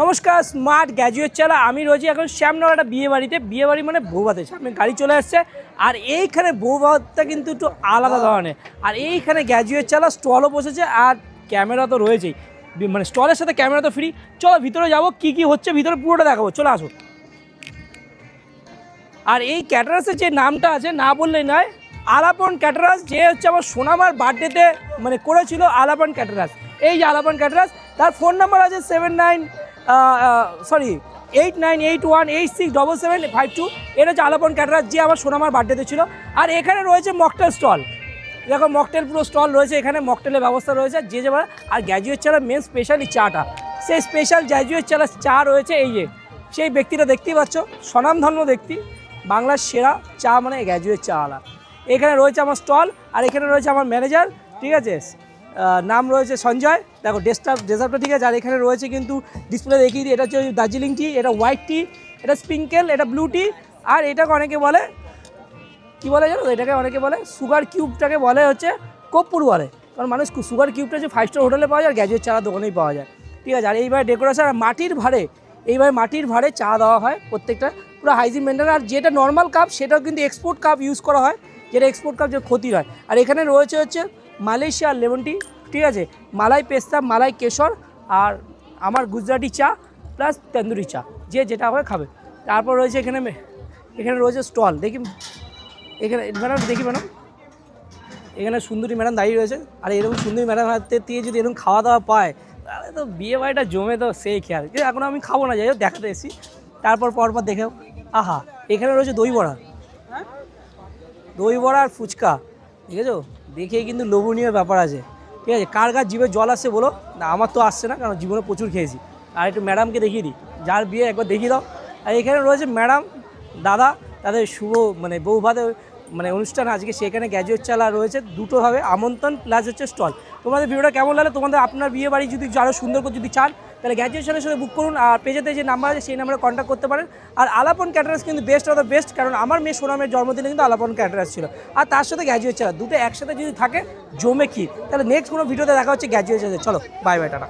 নমস্কার smart graduate চালা আমি রয়েছি এখন শ্যামনগর একটা বিয়ে বাড়িতে। বিয়ে বাড়ি মানে বৌভাতে সামনে গাড়ি চলে আসছে। আর এইখানে বৌভাতটা কিন্তু একটু আলাদা ধরনের। আর এইখানে গ্যাজুয়েট চালা স্টলও বসেছে আর ক্যামেরা তো রয়েছেই। মানে স্টলের সাথে ক্যামেরা তো ফ্রি চলো ভিতরে যাব কি কি হচ্ছে ভিতরে পুরোটা দেখাবো। চলে আসো। আর এই ক্যাটারাসের যে নামটা আছে না বললেই নয় আলাপন ক্যাটারাস যে হচ্ছে আমার সোনামার বার্থডেতে মানে করেছিল আলাপন ক্যাটারাস এই যে আলাপন ক্যাটারাস তার ফোন নাম্বার আছে seven nine sorry eight nine eight one eight six double seven five two এটা হচ্ছে আলাপন ক্যাটারাস যে আমার সোনামার বার্থডেতে ছিল। আর এখানে রয়েছে মকটেল স্টল দেখো মকটেল পুরো স্টল রয়েছে এখানে মকটেলের ব্যবস্থা রয়েছে। যে যে আর গ্র্যাজুয়েট চালা মেন স্পেশালি চাটা। সেই স্পেশাল গ্র্যাজুয়েট চালা চা রয়েছে এই যে। সেই ব্যক্তিটা দেখতেই পাচ্ছ, স্বনামধন্য ব্যক্তি। বাংলার সেরা চা মানে গ্র্যাজুয়েট চা আলা এখানে রয়েছে আমার স্টল আর এখানে রয়েছে আমার ম্যানেজার ঠিক আছে? নাম রয়েছে সঞ্জয়। দেখো ডেস্কটপ ডেজার্টটা ঠিক আছে, আর এখানে রয়েছে কিন্তু ডিসপ্লে দেখিয়ে দিই। এটা হচ্ছে দার্জিলিং টি এটা হোয়াইট টি এটা স্প্রিঙ্কেল এটা ব্লু টি আর এটাকে অনেকে বলে, কি বলে জানো এটাকে অনেকে বলে সুগার কিউবটাকে বলে হচ্ছে কপ্পুর বলে। কারণ মানুষ সুগার কিউবটা হচ্ছে ফাইভ স্টার হোটেলে পাওয়া যায় আর গ্র্যাজুয়েট চা দোকানেই পাওয়া যায়। ঠিক আছে, আর এইভাবে ডেকোরেশন আর মাটির ভাড়ে এইভাবে মাটির ভাড়ে চা দেওয়া হয় প্রত্যেকটা। পুরো হাইজিন মেনটেন আর যেটা নর্মাল কাপ সেটাও কিন্তু এক্সপোর্ট কাপ ইউজ করা হয়। যেটা এক্সপোর্ট কাপ যে ক্ষতি হয়। আর এখানে রয়েছে হচ্ছে মালয়েশিয়ার লেমন টি, ঠিক আছে? মালাই পেস্তা, মালাই কেশর আর আমার গুজরাটি চা প্লাস তন্দুরি চা, যে যেটা হয় খাবে। তারপর রয়েছে এখানে এখানে রয়েছে স্টল, দেখি, এখানে, ম্যাডাম দেখি, ম্যাডাম। এখানে সুন্দরী ম্যাডাম দাঁড়িয়ে রয়েছে। আর এরকম সুন্দরী ম্যাডাম হাতে দিয়ে যদি এরকম খাওয়া দাওয়া পায়, তাহলে তো বিয়ে বাড়িটা জমে তো সেই খেয়াল। এখন আমি খাব না, যাই হোক, দেখাতে এসেছি। তারপর পরপর দেখেও আহা, এখানে রয়েছে দই বড়া। দই বড়া আর ফুচকা ঠিক আছে দেখে কিন্তু লোভনীয় ব্যাপার আছে। ঠিক আছে, কার কার জীবে জল আসছে বলো? না, আমার তো আসছে না, কারণ জীবনে প্রচুর খেয়েছি। আর একটু ম্যাডামকে দেখিয়ে দিই। যার বিয়ে একবার দেখিয়ে দাও। আর এখানে রয়েছে ম্যাডাম, দাদা, তাদের শুভ মানে বউ ভাতে মানে অনুষ্ঠান আজকে সেখানে গ্যাজুয়েট চালা রয়েছে দুটো হবে আমন্ত্রণ প্লাস হচ্ছে স্টল। তোমাদের ভিডিওটা কেমন লাগল? তোমাদের আপনার বিয়ে বাড়ি যদি আরও সুন্দর করে যদি চান তাহলে গ্র্যাজুয়েশনের সাথে বুক করুন আর পেজেতে যে নাম্বার আছে সেই নাম্বারে কন্ট্যাক্ট করতে পারেন। আর আলাপন ক্যাটারাস কিন্তু বেস্ট অফ দ্য বেস্ট কারণ আমার মেয়ে সোনামের জন্মদিনে কিন্তু আলাপন ক্যাটারাস ছিল। আর তার সাথে গ্র্যাজুয়েট চালা দুটো একসাথে যদি থাকে, জমে কি? তাহলে নেক্সট কোনো ভিডিওতে দেখা হচ্ছে গ্র্যাজুয়েট চলো বাই বাই টাটা।